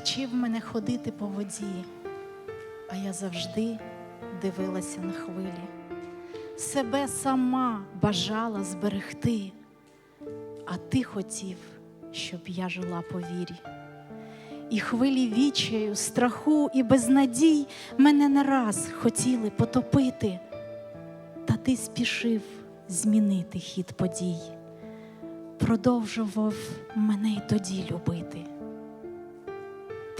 Вчив мене ходити по воді, а я завжди дивилася на хвилі. Себе сама бажала зберегти, а ти хотів, щоб я жила по вірі. І хвилі вічаю, страху і безнадій мене не раз хотіли потопити, та ти спішив змінити хід подій, продовжував мене й тоді любити.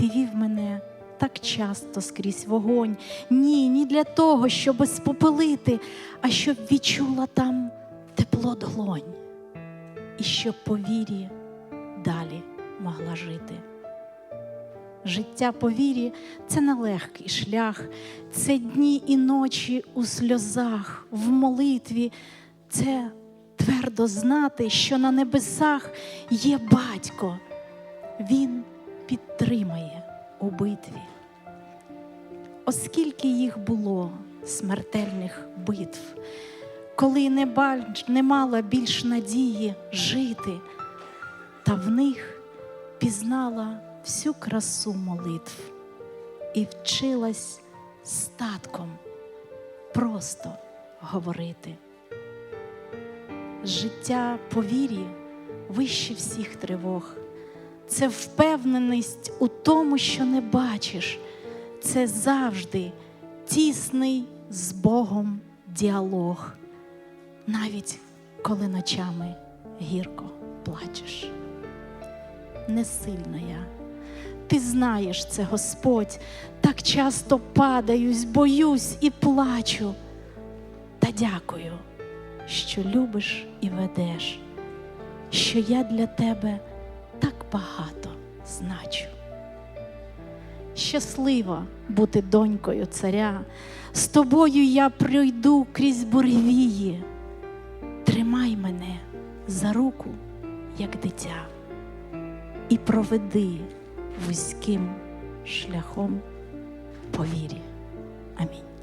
Ти вів мене так часто скрізь вогонь, ні, ні для того, щоби спопелити, а щоб відчула там тепло долонь, і щоб по вірі далі могла жити. Життя по вірі це нелегкий шлях, це дні і ночі у сльозах, в молитві, це твердо знати, що на небесах є батько. Він підтримає у. Оскільки їх було смертельних битв, коли не, бач, не мала більш надії жити, та в них пізнала всю красу молитв і вчилась статком просто говорити. Життя по вірі вище всіх тривог. Це впевненість у тому, що не бачиш. Це завжди тісний з Богом діалог, навіть коли ночами гірко плачеш. Не сильна я. Ти знаєш це, Господь, так часто падаюсь, боюсь і плачу. Та дякую, що любиш і ведеш, що я для тебе багато значу. Щаслива бути донькою царя, з тобою я пройду крізь буревії. Тримай мене за руку, як дитя, і проведи вузьким шляхом по вірі. Амінь.